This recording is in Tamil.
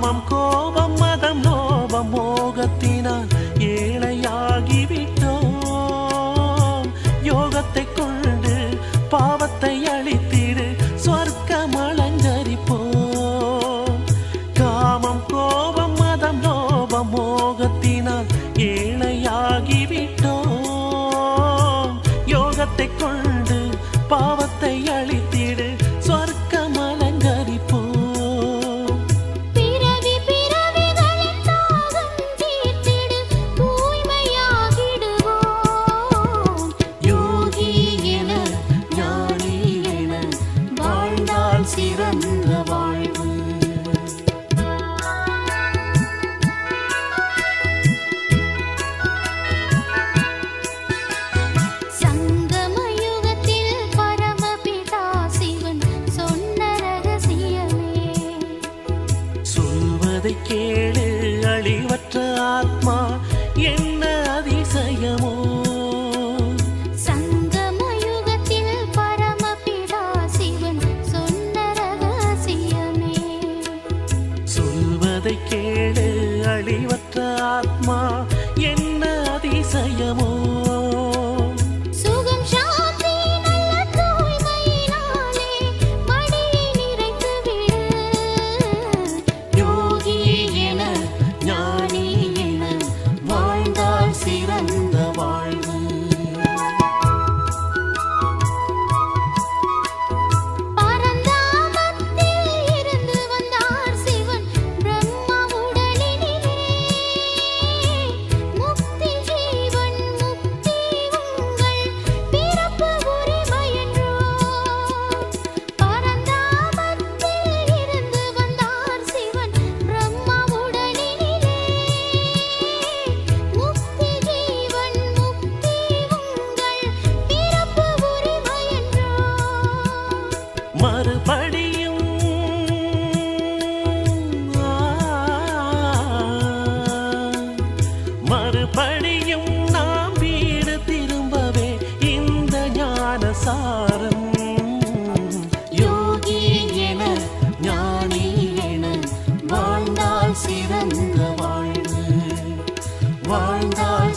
காமம் கோபம் மதம் லோபம் மோகத்தினால் ஏழையாகிவிட்டோம். யோகத்தை கொண்டு பாவத்தை அழித்திடு சொல்வதை கேளு அழிவற்ற ஆத்மா என்ன அதிசயமோ? கேளு அழிவற்ற ஆத்மா என்ன அதிசயமோ? வழியும் நாம் வீடு திரும்பவே இந்த ஞான சாரம் யோகி என ஞானி என வாழ்ந்தால் சிறந்த வாழ்வு. வாழ்ந்தால்